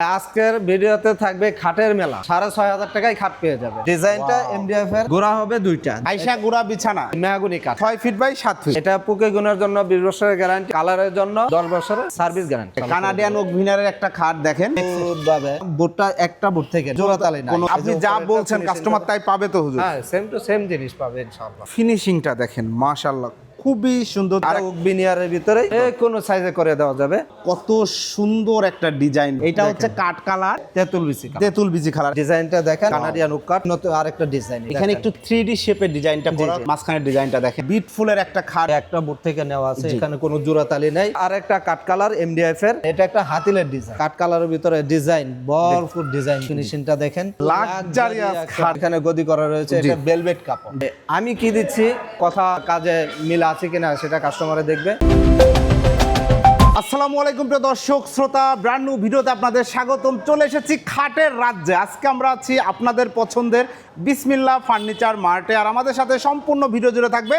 আজকের ভিডিওতে থাকবে খাটের মেলা। সাড়ে ছয় হাজার টাকায় খাট পেয়ে যাবে। ডিজাইনটা এমডিএফ এর। গোড়া হবে দুইটা। আইসা গুড়া বিছানা। মেহাগুনি কাঠ। ছয় ফিট বাই সাত ফিট এটা পুকে গুণের জন্য বিশ বছরের গ্যারান্টি কালারের জন্য দশ বছরের সার্ভিস গ্যারান্টি কানাডিয়ান ওকভিনারের একটা খাট দেখেন। ভাবে বুটটা একটা বুট থেকে জোড়া তালে না আপনি যা বলছেন কাস্টমার তাই পাবে তো হুজুর। হ্যাঁ সেম টু সেম জিনিস পাবে ইনশাআল্লাহ। ফিনিশিংটা দেখেন মাশাআল্লাহ। খুবই সুন্দর। বিনিয়ারের ভিতরে কোনো সাইজে করে দেওয়া যাবে। কত সুন্দর একটা ডিজাইন এটা হচ্ছে কাঠ কালার তেঁতুল বিচি তেঁতুল বিচি কালার। ডিজাইনটা দেখেন। কানাডিয়ান উকাট নতুন আরেকটা ডিজাইন এখানে একটু থ্রি ডি শেপের ডিজাইনটা। মাঝখানের ডিজাইনটা দেখেন। বিট ফুলের একটা খাট। একটা বুট থেকে নেওয়া আছে এখানে কোনো জোড়া তালি নেই। আর একটা কাট কালার এমডিএফ এর। এটা একটা হাতিলের ডিজাইন কাট কালারের ভিতরে ডিজাইন ভরপুর ডিজাইন ফিনিশিংটা দেখেন। একটা- খাট। এখানে গদি করা রয়েছে এটা ভেলভেট কাপড়। আমি কি দিচ্ছি? কথা কাজে মিল আছে কিনা সেটা কাস্টমারে দেখবে। আসসালামু আলাইকুম প্রিয় দর্শক শ্রোতা ব্র্যান্ড নিউ ভিডিওতে আপনাদের স্বাগতম। চলে এসেছি খাটের রাজ্যে। আজকে আমরা আছি আপনাদের পছন্দের বিসমিল্লা ফার্নিচার মার্টে। আর আমাদের সাথে সম্পূর্ণ ভিডিও জুড়ে থাকবে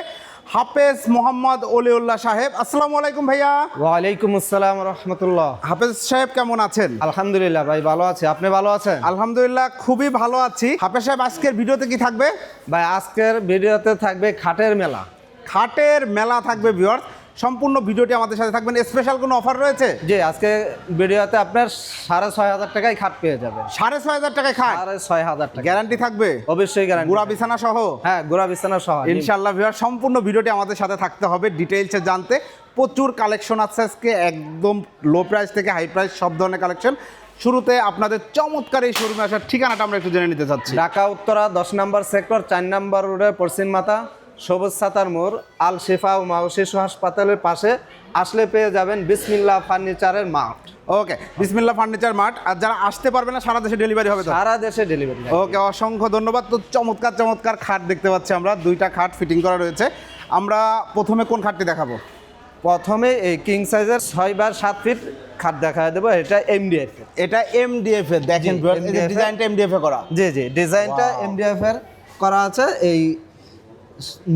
হাফেজ মোহাম্মদ অলিউল্লাহ সাহেব। আসসালামু আলাইকুম ভাইয়া। ওয়ালাইকুম আসসালাম রহমতুল্লাহ। হাফেজ সাহেব কেমন আছেন? আলহামদুলিল্লাহ ভাই ভালো আছে। আপনি ভালো আছেন? আলহামদুলিল্লাহ খুবই ভালো আছি। হাফেজ সাহেব আজকের ভিডিওতে কি থাকবে? ভাই আজকের ভিডিওতে থাকবে খাটের মেলা। খাটের মেলা থাকবে ভিউয়ার্স সম্পূর্ণ ভিডিওটি আমাদের সাথে থাকবেন। স্পেশাল কোনো অফার রয়েছে? যে আজকে ভিডিওতে আপনার সাড়ে ছয় হাজার টাকায় খাট পেয়ে যাবে সাড়ে ছয় হাজার টাকায় খাট? সাড়ে ছয় হাজার টাকা। গ্যারান্টি থাকবে? অবশ্যই গ্যারান্টি গুড়া বিছানা সহ? হ্যাঁ গোড়া বিছানা সহ ইনশাল্লাহ ভিউয়ার সম্পূর্ণ ভিডিওটি আমাদের সাথে থাকতে হবে ডিটেইলসে জানতে। প্রচুর কালেকশন আছে আজকে একদম লো প্রাইস থেকে হাই প্রাইস সব ধরনের কালেকশন শুরুতে আপনাদের চমৎকার এই শোরুমে আসার ঠিকানাটা আমরা একটু জেনে নিতে চাচ্ছি। ঢাকা উত্তরা দশ নম্বর সেক্টর চার নম্বর রোডে পশ্চিম মাথা। সবুজ সাতার মোড় আল শেফা ও মাও শিশু হাসপাতালের পাশে আসলে পেয়ে যাবেন বিসমিল্লা ফার্নিচারের মাঠ। ওকে বিসমিল্লা ফার্নিচার মাঠ। আর যারা আসতে পারবে না সারা দেশে ডেলিভারি হবে সারা দেশে ডেলিভারি ওকে অসংখ্য ধন্যবাদ। তো চমৎকার চমৎকার খাট দেখতে পাচ্ছি আমরা। দুইটা খাট ফিটিং করা রয়েছে। আমরা প্রথমে কোন খাটটি দেখাবো? প্রথমে এই কিং সাইজের ছয় বার সাত ফিট খাট দেখা দেবো। এটা এমডিএফ এটা এমডিএফ এর দেখেন ডিজাইনটা এমডিএফ এ করা। জি জি ডিজাইনটা. এমডিএফ এর করা আছে। এই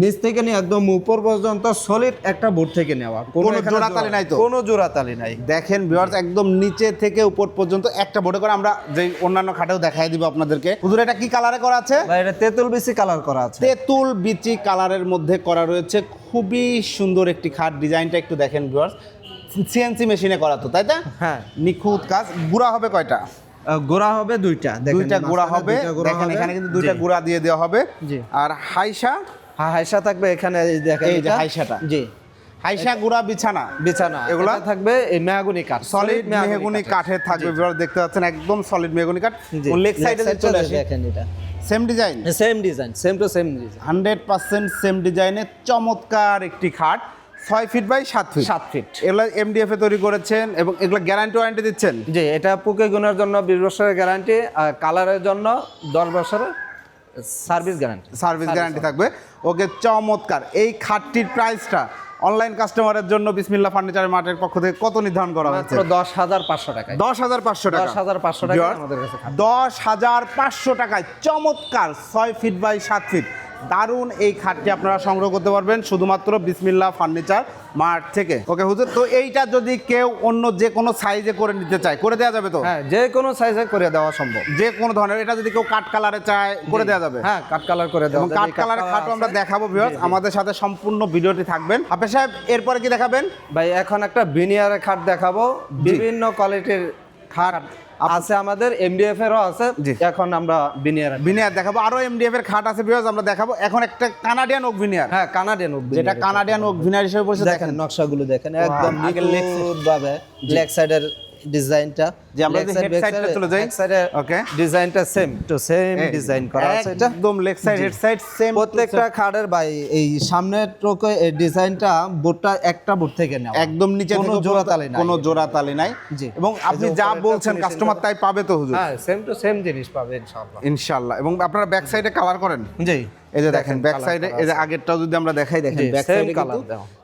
নিচ থেকে নিয়ে একদম উপর পর্যন্ত সলিড একটা বোর্ড থেকে নেওয়া। কোনো জোড়াতালি নাই তো? কোনো জোড়াতালি নাই। দেখেন ভিউয়ার্স একদম নিচে থেকে উপর পর্যন্ত একটা বোর্ডে করে আমরা যে অন্যান্য খাটেও দেখাই দিব আপনাদেরকে। হুজুর এটা কি কালারে করা আছে? এটা তেঁতুল বিচি কালার করা আছে। তেঁতুল বিচি কালারের মধ্যে করা রয়েছে। খুবই সুন্দর একটি খাট ডিজাইনটা একটু দেখেন ভিউয়ার্স সিএনসি মেশিনে করা তো তাই না হ্যাঁ। নিখুঁত কাজ। গুড়া হবে কয়টা? গোড়া হবে দুইটা। দুইটা হবে। গোড়া দেখেন হবে। এখানে কিন্তু দুইটা। গুড়া দিয়ে দেওয়া হবে। জি। আর হাইসা হাইসা থাকবে এখানে এই দেখেন এই যে হাইসাটা। জি। হাইসা গুড়া বিছানা। বিছানা। এগুলা? থাকবে এই মেহাগুনি কাঠ সলিড মেহগুনি কাঠের। থাকবে। ভিউয়ার দেখতে পাচ্ছেন একদম সলিড মেহগুনি কাঠ। লেগ সাইডে চলে আসে দেখেন এটা। Same design same design same to same design hundred percent same ডিজাইনের চমৎকার একটি খাট ছয় ফিট বাই সাত ফিট সাত ফিট এগুলো এমডিএফ এ তৈরি করেছেন এবং এগুলো গ্যারান্টি ওয়ারেন্টি দিচ্ছেন? জি এটা পুকে গুণের জন্য বিশ বছরের গ্যারান্টি আর কালারের জন্য দশ বছরের সার্ভিস গ্যারান্টি সার্ভিস গ্যারান্টি থাকবে। ওকে চমৎকার। এই খাটটির প্রাইসটা অনলাইন কাস্টমারের জন্য বিসমিল্লা ফার্নিচার মার্টের পক্ষ থেকে কত নির্ধারণ করা হয়েছে? দশ হাজার পাঁচশো টাকায়। দশ হাজার পাঁচশো টাকা। দশ হাজার পাঁচশো টাকা আমাদের কাছে দশ হাজার পাঁচশো টাকায় চমৎকার ছয় ফিট বাই সাত ফিট দারুণ এই খাটটি আপনারা সংগ্রহ করতে পারবেন শুধুমাত্র বিসমিল্লা ফার্নিচার মার্ট থেকে। ওকে হুজুর তো এইটা যদি কেউ অন্য যে কোনো সাইজে করে নিতে চায় করে দেওয়া যাবে তো? হ্যাঁ যে কোনো সাইজে করে দেওয়া সম্ভব। যে কোনো ধরনের এটা যদি কেউ কাঠ কালারে চায় করে দেওয়া যাবে। হ্যাঁ কাঠ কালার করে দেওয়া কালারের colour খাটও আমরা দেখাবো ভিউয়ার্স আমাদের সাথে সম্পূর্ণ ভিডিওটি থাকবেন। আপনি সাহেব এরপরে কি দেখাবেন? ভাই এখন একটা বিনিয়ারের খাট দেখাবো। বিভিন্ন কোয়ালিটির খাট। আছে আমাদের এমডিএফ এরও আছে। এখন আমরা বিনিয়ার বিনিয়ার দেখাবো। আরও এমডিএফ এর খাট আছে বিয়াজ আমরা দেখাবো। এখন একটা কানাডিয়ান ওক ভিনিয়ার হ্যাঁ কানাডিয়ান ওক যেটা কানাডিয়ান ওক ভিনিয়ার হিসেবে পরিচিত। দেখেন নকশাগুলো দেখেন একদম leg side- ভাবে লেগ সাইডের ডিজাইনটা। যে আমরা side চলে যাই। Okay. ডিজাইনটা সেম টু সেম ডিজাইন করা আছে এটা। একদম leg side head side same প্রত্যেকটা খাটের ভাই এই সামনের এই ডিজাইনটা বোর্ডটা একটা বোর্ড থেকে নেওয়া। একদম নিচে কোনো জোড়া তালি নাই। কোনো জোড়া তালি নাই। জি। এবং আপনি যা বলছেন কাস্টমার তাই পাবে তো হুজুর। হ্যাঁ সেম টু সেম জিনিস পাবে ইনশাআল্লাহ। ইনশাআল্লাহ। এবং আপনারা ব্যাক সাইডে কালার করেন? জি। এই যে দেখেন ব্যাক সাইডে এই যে আগেরটাও যদি আমরা দেখাই দেখেন ব্যাক সাইডে।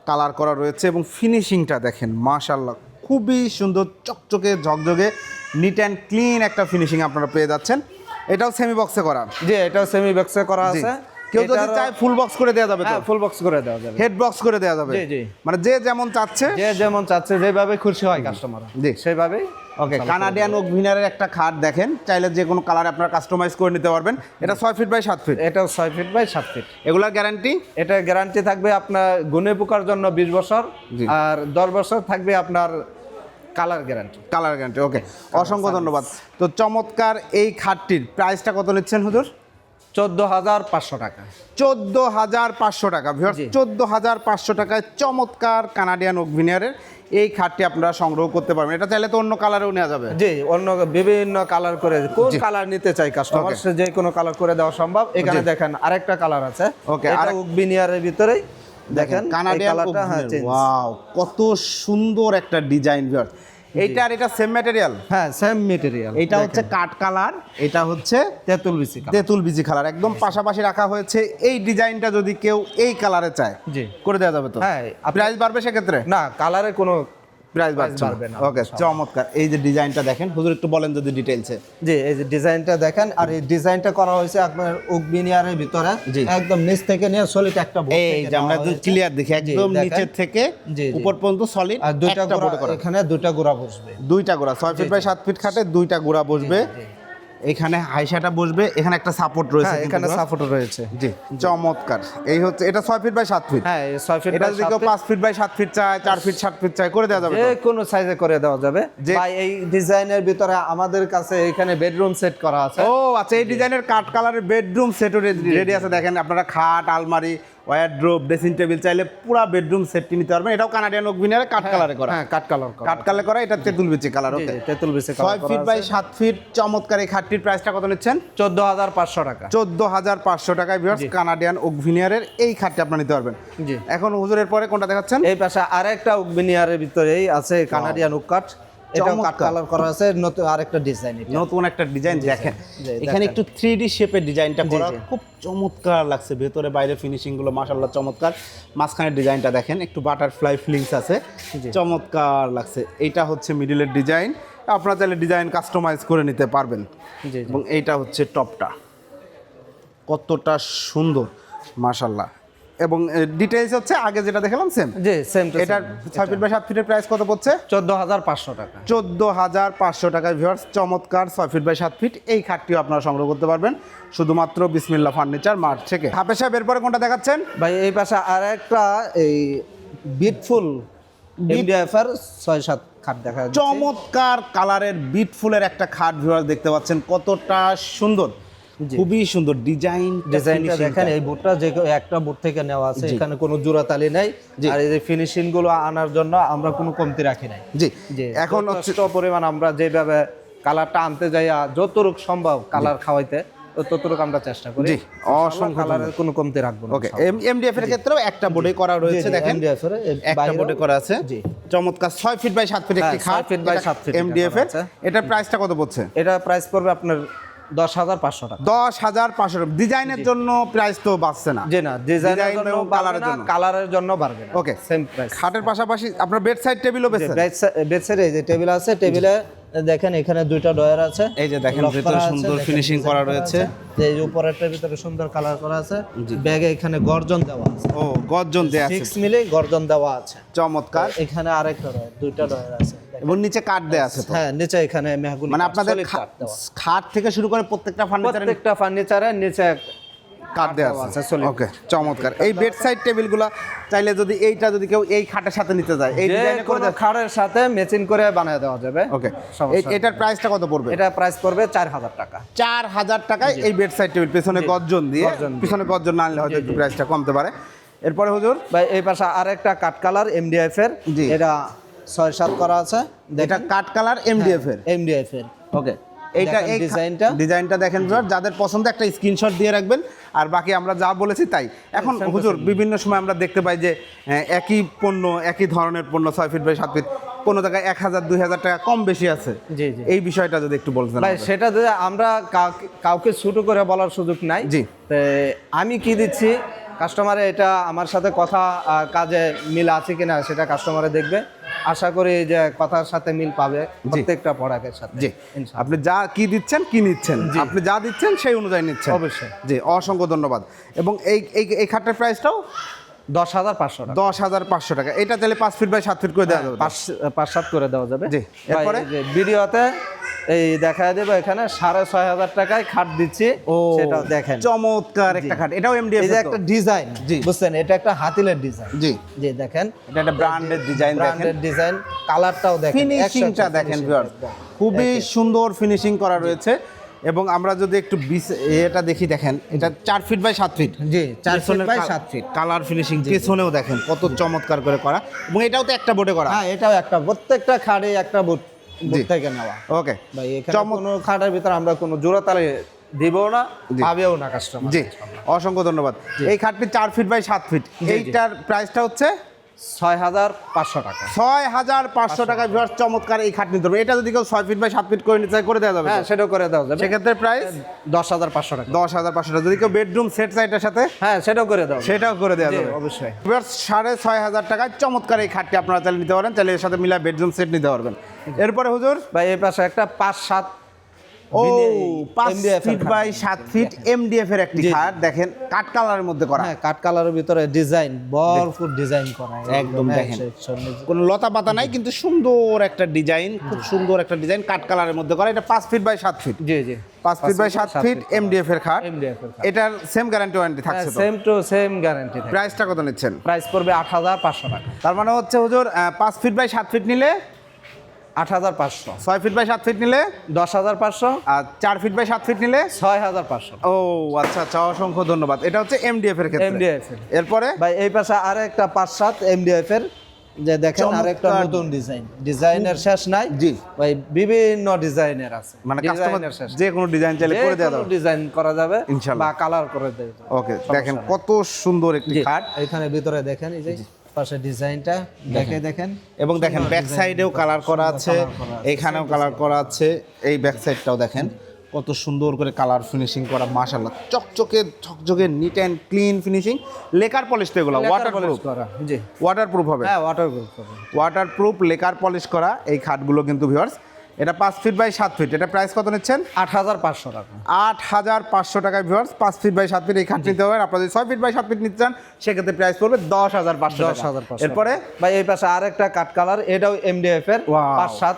কালার করা রয়েছে এবং ফিনিশিংটা দেখেন মাশাআল্লাহ। খুবই সুন্দর চকচকে ঝকঝকে নিট অ্যান্ড ক্লিন একটা ফিনিশিং আপনারা পেয়ে যাচ্ছেন। এটাও সেমি বক্সে করা। জি এটাও সেমি বক্সে করা আছে। কেউ যদি চায় ফুল বক্স করে দেওয়া যাবে হ্যাঁ ফুল বক্স করে দেওয়া যাবে। হেড বক্স করে দেওয়া যাবে। জি, জি। মানে যে যেমন চাচ্ছে যে যেমন চাচ্ছে যেভাবে খুশি হয় কাস্টমার জি। সেভাবেই ওকে কানাডিয়ান ওক ভিনারের একটা খাট দেখেন। চাইলে যে কোনো কালার আপনারা কাস্টমাইজ করে নিতে পারবেন। এটা ছয় ফিট বাই সাত ফিট এটাও ছয় ফিট বাই সাত ফিট এগুলার গ্যারান্টি এটা গ্যারান্টি থাকবে আপনার গুনে পোকার জন্য বিশ বছর। আর দশ বছর থাকবে আপনার colour guarantee colour guarantee okay অসংখ্য ধন্যবাদ। তো চমৎকার এই খাটটির প্রাইসটা কত নিচ্ছেন হুজুর? চোদ্দ হাজার পাঁচশো টাকা। চোদ্দ হাজার পাঁচশো টাকা। চোদ্দ হাজার পাঁচশো টাকায় চমৎকার কানাডিয়ান ওভিনিয়ারের এই খাটটি আপনারা সংগ্রহ করতে পারবেন। এটা চাইলে তো অন্য কালারেও নেওয়া যাবে। জি অন্য বিভিন্ন কালার করে কোন কালার নিতে চাই কাস্টমার. সে যে কোনো কালার করে দেওয়া সম্ভব। এখানে দেখেন আরেকটা কালার আছে। ওকে আর উকবিনিয়ারের ভিতরেই দেখেন কানাডিয়ান হ্যাঁ। ওয়াও কত সুন্দর একটা ডিজাইন ভিউয়ার্স এইটা আর এটা সেম ম্যাটেরিয়াল হ্যাঁ সেম ম্যাটেরিয়াল এটা হচ্ছে কাঠ কালার এটা হচ্ছে তেঁতুল বিচি তেঁতুল বিচি কালার। একদম পাশাপাশি রাখা হয়েছে এই ডিজাইনটা যদি কেউ এই কালারে চায় জি। করে দেওয়া যাবে তো? হ্যাঁ আপনি- প্রাইস বাড়বে সেক্ষেত্রে? না কালারের কোনো প্রাইস বাড়বে না। ওকে চমৎকার। এই যে ডিজাইনটা দেখেন হুজুর একটু বলেন যদি ডিটেইলসে জি এই যে ডিজাইনটা দেখেন আর এই ডিজাইনটা করা হয়েছে আপনার উকবিনিয়ারের ভিতরে। একদম নিচ থেকে নিয়ে সলিড একটা বোর্ড এই যে আমরা ক্লিয়ার দেখি একদম নিচে থেকে। উপর পর্যন্ত সলিড আর দুইটা গোড়া এখানে দুইটা গোড়া বসবে। দুইটা গোড়া ছয় ফিট বাই সাত ফিট খাটে দুইটা গোড়া বসবে। এখানে হাইসাটা বসবে এখানে একটা সাপোর্ট রয়েছে হ্যাঁ এখানে সাপোর্ট রয়েছে। জি চমৎকার। এই হচ্ছে এটা ছয় ফিট বাই সাত ফিট হ্যাঁ ছয় ফিট এটা যদি কেউ পাঁচ ফিট বাই সাত ফিট চায় চার ফিট সাত ফিট চায় করে দেওয়া যাবে যে? কোনো সাইজে করে দেওয়া যাবে। যে- এই ডিজাইনের ভিতরে আমাদের কাছে এখানে বেডরুম সেট করা আছে। ও আচ্ছা এই ডিজাইনের কাঠ কালারের বেডরুম সেটও রেডি আছে। দেখেন আপনারা খাট আলমারি ওয়ারড্রোব ড্রেসিং টেবিল চাইলে পুরো বেডরুম সেটটি নিতে পারবেন। এটাও কানাডিয়ান ওকভিনারে কাঠ কালারে করা। হ্যাঁ কাট কালার করা। কাঠ কালারে করা এটা তেঁতুল বিচি কালার ওকে তেঁতুল বিচি ছয় কালার ফিট বাই সাত ফিট চমৎকার এই খাটটির প্রাইসটা কত নিচ্ছেন? চোদ্দ হাজার পাঁচশো টাকা। চোদ্দ হাজার পাঁচশো টাকায় ভিউয়ার্স কানাডিয়ান ওকভিনিয়ারের এই খাটটি আপনারা নিতে পারবেন। জি। এখন হুজুরের পরে কোনটা দেখাচ্ছেন? এই পাশে আরেকটা উকবিনিয়ারের ভিতরেই আছে কানাডিয়ান উকাট এটাও কাট কালার করা আছে নতুন আরেকটা ডিজাইন নতুন একটা ডিজাইন দেখেন। এখানে একটু থ্রি ডি শেপের ডিজাইনটা জি, করা খুব চমৎকার লাগছে ভেতরে বাইরে ফিনিশিংগুলো মাশাল্লাহ চমৎকার। মাঝখানের ডিজাইনটা দেখেন একটু বাটারফ্লাই ফিলিংস আছে। চমৎকার লাগছে। হচ্ছে মিডিলের ডিজাইন। আপনারা চাইলে ডিজাইন কাস্টমাইজ করে নিতে পারবেন। এবং এইটা হচ্ছে টপটা কতটা সুন্দর মাশাল্লাহ এবং ডিটেইলস হচ্ছে আগে যেটা দেখালাম সেম জি সেম টু এটার ছয় ফিট বাই সাত ফিটের প্রাইস কত পড়ছে? চোদ্দ হাজার পাঁচশো টাকা। চোদ্দ হাজার পাঁচশো টাকায় ভিউয়ার্স চমৎকার ছয় ফিট বাই সাত ফিট এই খাটটিও আপনারা সংগ্রহ করতে পারবেন। শুধুমাত্র বিসমিল্লা ফার্নিচার মার্ট থেকে। হাফে সাহেব এরপরে কোনটা দেখাচ্ছেন? ভাই এই পাশে আর একটা এই বিটফুল এমডিএফ এর ছয় সাত খাট দেখা যাচ্ছে। চমৎকার কালারের বিটফুলের একটা খাট ভিউয়ার্স দেখতে পাচ্ছেন কতটা সুন্দর। খুবই সুন্দর ডিজাইন ডিজাইনটা দেখেন এই বুটটা যে একটা বুট থেকে নেওয়া আছে এখানে কোনো জোড়া তালি নাই আর এই যে ফিনিশিংগুলো আনার জন্য আমরা কোনো কমতি রাখি নাই। জি। এখন হচ্ছে পরিমাণ আমরা যেভাবে কালারটা আনতে যাইয়া যতটুক সম্ভব কালার খাওয়াইতে ততটুক আমরা চেষ্টা করি। জি, অসংখ্য কালারের কোনো কমতি রাখব না ওকে এমডিএফ এর ক্ষেত্রেও একটা বোর্ডে করা রয়েছে দেখেন। এর, একটা বোর্ডে করা আছে। জি। চমৎকার ছয় ফিট বাই সাত ফিট একটি হ্যাঁ, ছয় খাট। feet by সাত এটা এমডিএফ এর। এটার প্রাইসটা কত পড়ছে? এটা প্রাইস পড়বে আপনার দশ হাজার পাঁচশো টাকা। দশ হাজার পাঁচশো টাকা। ডিজাইনের জন্য প্রাইস তো বাড়ছে না। জি না ডিজাইনের জন্য colour-এর জন্য। কালারের জন্য বাড়বে Okay. সেম প্রাইস খাটের পাশাপাশি আপনার বেড সাইড টেবিলও বেছে বেডসের এই যে টেবিল আছে টেবিলে দেখেন এখানে দুইটা ডয়ার আছে। এই যে দেখেন ভেতরে সুন্দর design করা রয়েছে। এই যে উপরেরটার ভিতরে সুন্দর কালার করা আছে। ব্যাগে এখানে গর্জন দেওয়া আছে। ও গর্জন দেয়া আছে। সিক্স মিলে গর্জন দেওয়া আছে। চমৎকার। এখানে আরেকটা ডয়ার দুইটা ডয়ার আছে। এবং নিচে কাঠ দেয়া আছে হ্যাঁ নিচে এখানে মেহগুনি মানে আপনাদের কাঠ। খাট থেকে শুরু করে প্রত্যেকটা ফার্নিচারের প্রত্যেকটা ফার্নিচারের নিচে কাঠ দেয়া দেওয়া আছে ওকে চমৎকার। এই বেড সাইড টেবিলগুলো চাইলে যদি এইটা যদি কেউ এই খাটের সাথে নিতে যায় এই ডিজাইনে করে খাড়ের সাথে ম্যাচিং করে বানিয়ে দেওয়া যাবে। ওকে। এটার প্রাইসটা কত পড়বে? এটা প্রাইস পড়বে চার হাজার টাকা। চার হাজার টাকায় এই বেড সাইড টেবিল পেছনে গর্জন দিয়ে। পিছনে গর্জন না আনলে হয়তো একটু প্রাইসটা কমতে পারে। এরপরে হুজুর ভাই এই পাশে আরেকটা কাট কালার এমডিএফ এর। এটা ছয় সাত করা আছে। এটা কাঠ কালার এমডিএফ এর। এমডিএফ এর। ওকে এইটা এই ডিজাইনটা। ডিজাইনটা দেখেন যাদের পছন্দ একটা স্ক্রিনশট দিয়ে রাখবেন। আর বাকি আমরা যা বলেছি তাই। এখন হুজুর বিভিন্ন সময় আমরা দেখতে পাই যে একই পণ্য একই ধরনের পণ্য ছয় ফিট বাই সাত ফিট কোনো জায়গায় এক হাজার দুই হাজার টাকা কম বেশি আছে। এই বিষয়টা যদি একটু বলতেন ভাই সেটা যদি আমরা কাউকে কাউকে ছোটো করে বলার সুযোগ নাই। জি। আমি কি দিচ্ছি? কাস্টমারে এটা আমার সাথে কথা কাজে মিল আছে কিনা সেটা কাস্টমারে দেখবে। আশা করি যে কথার সাথে মিল পাবে প্রত্যেকটা প্রোডাক্টের সাথে। জি। আপনি যা কি দিচ্ছেন কি নিচ্ছেন? আপনি যা দিচ্ছেন সেই অনুযায়ী নিচ্ছেন। অবশ্যই। জি অসংখ্য ধন্যবাদ। এবং এই এই এই খাটের প্রাইসটাও? দশ হাজার পাঁচশো টাকা। দশ হাজার পাঁচশো টাকা। এটা তাহলে পাঁচ ফিট বাই সাত ফিট করে দেওয়া যাবে। পাঁচ সাত করে দেওয়া যাবে। জি, এরপরে? ভিডিওতে এই দেখা দেবো এখানে সাড়ে ছয় হাজার টাকায় খাট দিচ্ছি। ও সেটা দেখেন। চমৎকার একটা খাট। এটাও এমডিএফ একটা ডিজাইন জি। বুঝছেন? এটা একটা হাতিলের ডিজাইন। জি। জি দেখেন। এটা একটা ব্র্যান্ডের ডিজাইন ব্র্যান্ডের ডিজাইন কালারটাও দেখেন। ফিনিশিংটা দেখেন ভিউয়ার্স খুবই সুন্দর ফিনিশিং করা রয়েছে। এবং আমরা যদি একটু এটা দেখি দেখেন। এটা চার ফিট বাই সাত ফিট জি চার ফিট বাই সাত ফিট কালার ফিনিশিং পেছনেও দেখেন কত চমৎকার করে করা। এবং এটাও তো একটা বোর্ডে করা। হ্যাঁ এটাও একটা প্রত্যেকটা খাটে একটা বুট থেকে নেওয়া। ওকে। ভাই এখানে কোনো খাটের ভিতরে আমরা কোনো জোড়া তালে দিব না। পাবেও না কাস্টমার জি। অসংখ্য ধন্যবাদ। এই খাটটি চার ফিট বাই সাত ফিট। এইটার প্রাইসটা হচ্ছে ছয় হাজার পাঁচশো টাকা। ছয় হাজার পাঁচশো টাকা ভিউয়ার্স চমৎকার এই খাট নিতে হবে এটা যদি কেউ ছয় ফিট বাই সাত ফিট করে নিতে চায় করে দেওয়া যাবে হ্যাঁ সেটাও করে দেওয়া যাবে। সেক্ষেত্রে প্রাইস দশ হাজার পাঁচশো টাকা। দশ হাজার পাঁচশো টাকা। যদি কেউ বেডরুম সেট সাইটের সাথে? হ্যাঁ সেটাও করে দেওয়া সেটাও করে দেওয়া যাবে। অবশ্যই। এবার সাড়ে ছয় হাজার টাকায় চমৎকার এই খাটটি আপনারা চাইলে নিতে পারেন। চাইলে এর সাথে মিলা বেডরুম সেট নিতে পারবেন। এরপরে হুজুর? ভাই এই পাশে একটা পাঁচ সাত ও পাঁচ ফিট বাই সাত ফিট এমডিএফ এর একটি। খাট দেখেন কাঠ কালারের মধ্যে করা। হ্যাঁ কালারের ভিতরে ডিজাইন ভরপুর ডিজাইন করা। একদম হ্যাঁ, দেখেন। কোনো লতা পাতা নাই কিন্তু সুন্দর একটা ডিজাইন খুব সুন্দর একটা ডিজাইন কালারের মধ্যে করা। এটা পাঁচ ফিট বাই সাত ফিট জি জি। পাঁচ ফিট বাই সাত ফিট এমডিএফ এর খাট। MDF এর খাট। এটার সেম গ্যারান্টি ওয়ারেন্টি থাকছে সেম টু সেম গ্যারান্টি প্রাইসটা কত নিচ্ছেন? প্রাইস পড়বে আট হাজার পাঁচশো টাকা। তার মানে হচ্ছে হুজুর পাঁচ ফিট বাই সাত ফিট নিলে আট হাজার পাঁচশো। ছয় ফিট বাই সাত ফিট নিলে? দশ হাজার পাঁচশো। আর চার ফিট বাই সাত ফিট নিলে? ছয় হাজার পাঁচশো। ও আচ্ছা আচ্ছা অসংখ্য ধন্যবাদ। এটা হচ্ছে এমডিএফ এর ক্ষেত্রে। এর। এরপরে? ভাই এই পাশে আর একটা পাঁচ সাত এমডিএফ এর যে দেখেন আর একটা চমৎকার। নতুন ডিজাইন ডিজাইনের শেষ নাই। জি। ভাই বিভিন্ন ডিজাইনের আছে। মানে কাস্টমার শেষ যে কোনো ডিজাইন চাইলে করে দেওয়া যাবে। ডিজাইন করা যাবে ইনশাল্লাহ। বা কালার করে দেওয়া ওকে দেখেন কত সুন্দর একটি খাট। এখানে ভিতরে দেখেন এই যে। পাশে ডিজাইনটা দেখে দেখেন। এবং দেখেন ব্যাক সাইডেও কালার করা আছে। এখানেও কালার করা আছে। এই ব্যাক সাইডটাও দেখেন কত সুন্দর করে কালার ফিনিশিং করা মাশাল্লাহ চকচকে চকচকে neat and clean finishing lacquer polish তো এগুলো ওয়াটার পলিশ করা জি। ওয়াটার প্রুফ হবে। হ্যাঁ ওয়াটার প্রুফ করা ওয়াটার প্রুফ লেকার পলিশ করা এই খাটগুলো কিন্তু ভিউয়ার্স এটা পাঁচ ফিট বাই সাত ফিট এটা প্রাইস কত নিচ্ছেন? আট হাজার পাঁচশো টাকা। আট হাজার পাঁচশো টাকায় ভিউয়ার্স পাঁচ ফিট বাই সাত ফিট এই খাট নিতে হবে আপনারা যদি ছয় ফিট বাই সাত ফিট নিতে চান সেক্ষেত্রে প্রাইস পড়বে দশ হাজার পাঁচশো দশ হাজার এরপরে? ভাই এই পাশে আরেকটা কাট কালার এটাও এমডিএফ এর. পাঁচ সাত।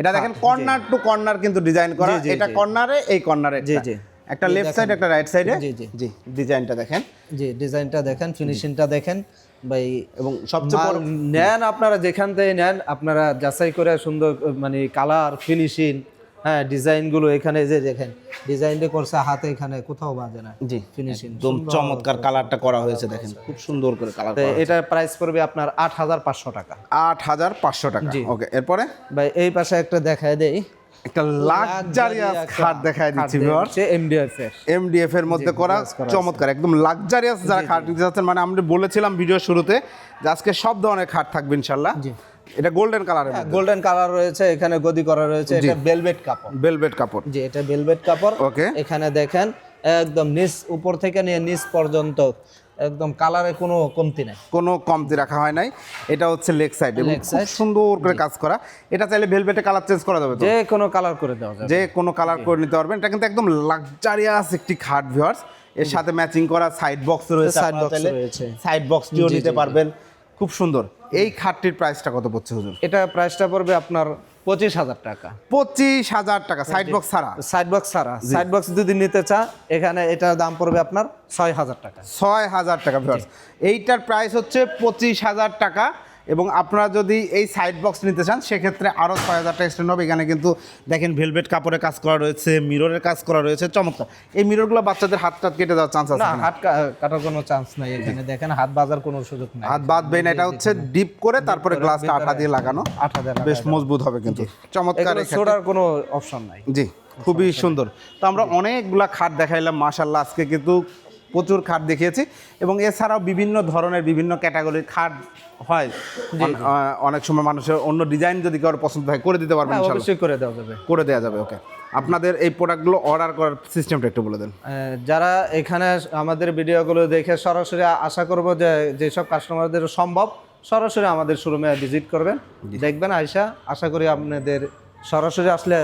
এটা দেখেন কর্নার টু কর্নার কিন্তু ডিজাইন করা। এটা কর্নারে এই কর্নারে জি, জি। একটা লেফট সাইড একটা রাইট সাইডে জি, জি। জি ডিজাইনটা দেখেন। জি ডিজাইনটা দেখেন ফিনিশিংটা দেখেন। ভাই এবং সবচেয়ে নেন আপনারা যেখান থেকে নেন আপনারা যাচাই করে সুন্দর মানে কালার ফিনিশিং হ্যাঁ ডিজাইনগুলো এখানে যে দেখেন ডিজাইনটা করছে হাতে এখানে কোথাও বাজে না। জি ফিনিশিং একদম চমৎকার কালারটা করা হয়েছে দেখেন খুব সুন্দর করে কালার এটার প্রাইস পড়বে আপনার আট হাজার পাঁচশো টাকা। আট হাজার পাঁচশো টাকা। ওকে এরপরে? ভাই এই পাশে একটা দেখায় দেই। একটা লাক্সারিয়াস খাট দেখায় দিচ্ছি ভিউয়ার্স এমডিএফ এর। এমডিএফ এর মধ্যে করা। চমৎকার একদম লাক্সারিয়াস যারা খাট নিতে যাচ্ছেন মানে আমরা বলেছিলাম ভিডিও শুরুতে যে আজকে সব ধরনের খাট থাকবে ইনশাল্লাহ জি। এটা গোল্ডেন কালারের গোল্ডেন কালার রয়েছে এখানে গদি করা রয়েছে এটা ভেলভেট কাপড়। ভেলভেট কাপড়। জি এটা ভেলভেট কাপড়। Okay. এখানে দেখেন একদম নিচ উপর থেকে নিয়ে নিচ পর্যন্ত একদম কালারে কোনো কমতি নাই। কোনো কমতি রাখা হয় নাই। এটা হচ্ছে লেগ সাইড এবং খুব সুন্দর করে কাজ করা। এটা চাইলে ভেলভেটে কালার চেঞ্জ করা যাবে যে কোনো কালার করে দেওয়া যাবে। যে কোনো কালার করে নিতে পারবেন। এটা কিন্তু একদম লাক্সারিয়াস একটি খাট ভিউয়ার্স এর সাথে ম্যাচিং করা সাইড বক্স রয়েছে box আপনারা রয়েছে। সাইড বক্সটিও নিতে পারবেন। খুব সুন্দর। এই খাটটির প্রাইসটা কত পড়ছে হুজুর? এটা প্রাইসটা পড়বে আপনার পঁচিশ হাজার টাকা। পঁচিশ হাজার টাকা সাইড বক্স ছাড়া? সাইড বক্স ছাড়া। সাইড বক্স যদি নিতে চা এখানে এটার দাম পড়বে আপনার ছয় হাজার টাকা। ছয় হাজার টাকা এইটার প্রাইস হচ্ছে পঁচিশ হাজার টাকা। এবং আপনারা যদি এই সাইড বক্স নিতে চান সেক্ষেত্রে আরও ছয় হাজার টাকা এক্সটেন্ড হবে এখানে কিন্তু দেখেন ভেলভেট কাপড়ের কাজ করা রয়েছে মিররের কাজ করা রয়েছে চমৎকার। এই মিররগুলো বাচ্চাদের হাত টাত কেটে যাওয়ার চান্স আছে না হাত কাটার কোনো চান্স নাই এখানে। দেখেন হাত বাজার কোনো সুযোগ নাই। হাত বাঁধবে না এটা হচ্ছে ডিপ করে তারপরে গ্লাসটা আঠা দিয়ে লাগানো। আঠা হাজার বেশ মজবুত হবে কিন্তু। চমৎকার ছোড়ার কোনো অপশন নাই। জি খুবই সুন্দর। তো আমরা অনেকগুলা খাট দেখাইলাম মাশাল্লাহ আজকে কিন্তু প্রচুর খাট দেখিয়েছি এবং এছাড়াও বিভিন্ন ধরনের বিভিন্ন ক্যাটাগরির খাট হয়। অনেক সময় মানুষের অন্য ডিজাইন যদি কারোর পছন্দ হয় করে দিতে পারবেন হ্যাঁ অবশ্যই করে দেওয়া যাবে। করে দেওয়া যাবে ওকে আপনাদের এই প্রোডাক্টগুলো অর্ডার করার সিস্টেমটা একটু বলে দেন। যারা এখানে আমাদের ভিডিওগুলো দেখে সরাসরি আশা করব যে যেসব কাস্টমারদের সম্ভব সরাসরি আমাদের শোরুমে ভিজিট করবেন। দেখবেন আইসা আশা করি আপনাদের সরাসরি আসলে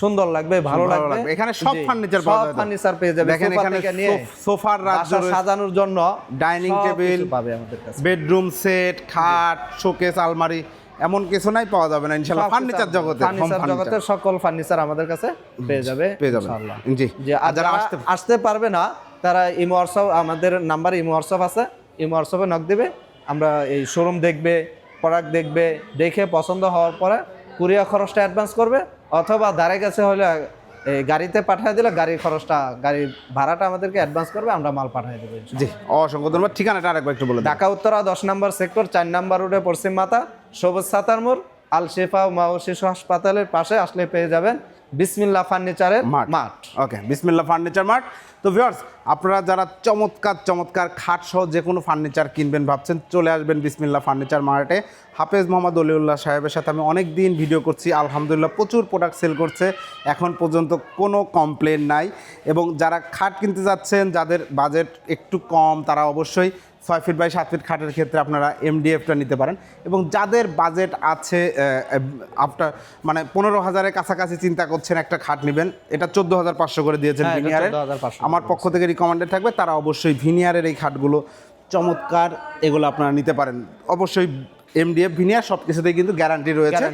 সুন্দর লাগবে ভালো লাগবে। এখানে সব furniture পাওয়া তো? ফার্নিচার পেয়ে যাবে দেখেন এখানে সোফার রাজ্য। সাজানোর জন্য ডাইনিং কিছু পাবে আমাদের কাছে। বেডরুম সেট খাট শোকেস আলমারি এমন কিছু নাই পাওয়া যাবে না ইনশাআল্লাহ ফার্নিচার জগতে ফার্নিচার জগতের সকল ফার্নিচার আমাদের কাছে পেয়ে যাবে পেয়ে যাবেন ইনশাআল্লাহ। জি যারা আসতে আসতে পারবে না তারা ইমো হোয়াটসঅ্যাপ আমাদের নাম্বার ইমো হোয়াটসঅ্যাপ আছে। ইমো হোয়াটসঅ্যাপে নক দেবে। আমরা এই শোরুম দেখবে প্রোডাক্ট দেখবে দেখে পছন্দ হওয়ার পরে কুরিয়ার খরচটা অ্যাডভান্স করবে। অথবা ধারে কাছে হলে এই গাড়িতে পাঠিয়ে দিলে গাড়ির খরচটা গাড়ির ভাড়াটা আমাদেরকে অ্যাডভান্স করবে আমরা মাল পাঠিয়ে দেবো জি অসংখ্য ধন্যবাদ। ঠিকানাটা আরেকবার একটু বলে ঢাকা উত্তরা দশ নম্বর সেক্টর চার নম্বর রোডে পশ্চিম মাতা সবুজ সাতার মোড় আল শেফা মা ও শিশু হাসপাতালের পাশে আসলে পেয়ে যাবেন। বিসমিল্লা ফার্নিচারের মাঠ। মাঠ। ওকে বিসমিল্লা ফার্নিচার মাঠ। তো ভিউয়ার্স আপনারা যারা চমৎকার চমৎকার খাট সহ যে কোনো ফার্নিচার কিনবেন ভাবছেন চলে আসবেন বিসমিল্লা ফার্নিচার মার্টে। হাফেজ মোহাম্মদ অলিউল্লাহ সাহেবের সাথে আমি অনেক দিন ভিডিও করছি। আলহামদুলিল্লাহ প্রচুর প্রোডাক্ট সেল করছে। এখন পর্যন্ত কোনো কমপ্লেন নাই। এবং যারা খাট কিনতে যাচ্ছেন যাদের বাজেট একটু কম তারা অবশ্যই ছয় ফিট বাই সাত ফিট খাটের ক্ষেত্রে আপনারা এমডিএফটা নিতে পারেন। এবং যাদের বাজেট আছে আপনার মানে পনেরো হাজারের কাছাকাছি চিন্তা করছেন একটা খাট নেবেন এটা চোদ্দ হাজার পাঁচশো করে দিয়েছেন হ্যাঁ, ভিনিয়ারের আমার পক্ষ থেকে রিকমেন্ডেড থাকবে তারা অবশ্যই ভিনিয়ারের এই খাটগুলো চমৎকার এগুলো আপনারা নিতে পারেন। অবশ্যই এমডিএফ ভিনিয়ার সব কিছুতে কিন্তু গ্যারান্টি রয়েছে।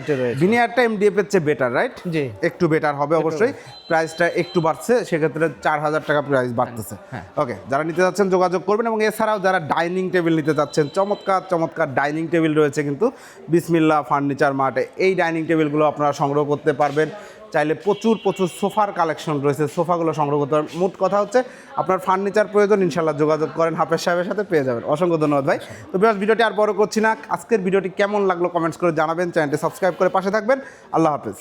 ভিনিয়ারটা এমডিএফ এর চেয়ে বেটার রাইট জি। একটু বেটার হবে অবশ্যই। প্রাইসটা একটু বাড়ছে সেক্ষেত্রে চার হাজার টাকা প্রাইস বাড়তেছে। হ্যাঁ। ওকে যারা নিতে যাচ্ছেন যোগাযোগ করবেন এবং এছাড়াও যারা ডাইনিং টেবিল নিতে যাচ্ছেন চমৎকার চমৎকার ডাইনিং টেবিল রয়েছে কিন্তু। বিসমিল্লা ফার্নিচার মার্টে এই ডাইনিং টেবিলগুলো আপনারা সংগ্রহ করতে পারবেন। চাইলে প্রচুর প্রচুর সোফার কালেকশন রয়েছে, সোফাগুলো সংগ্রহ করতে পারেন। মোট কথা হচ্ছে, আপনার ফার্নিচার প্রয়োজন ইনশাল্লাহ যোগাযোগ করেন হাফেজ সাহেবের সাথে, পেয়ে যাবেন। অসংখ্য ধন্যবাদ ভাই। তো বিরাজ ভিডিওটি আর বড় করছি না। আজকের ভিডিওটি কেমন লাগল কমেন্টস করে জানাবেন, চ্যানেলটি সাবস্ক্রাইব করে পাশে থাকবেন। আল্লাহ হাফেজ।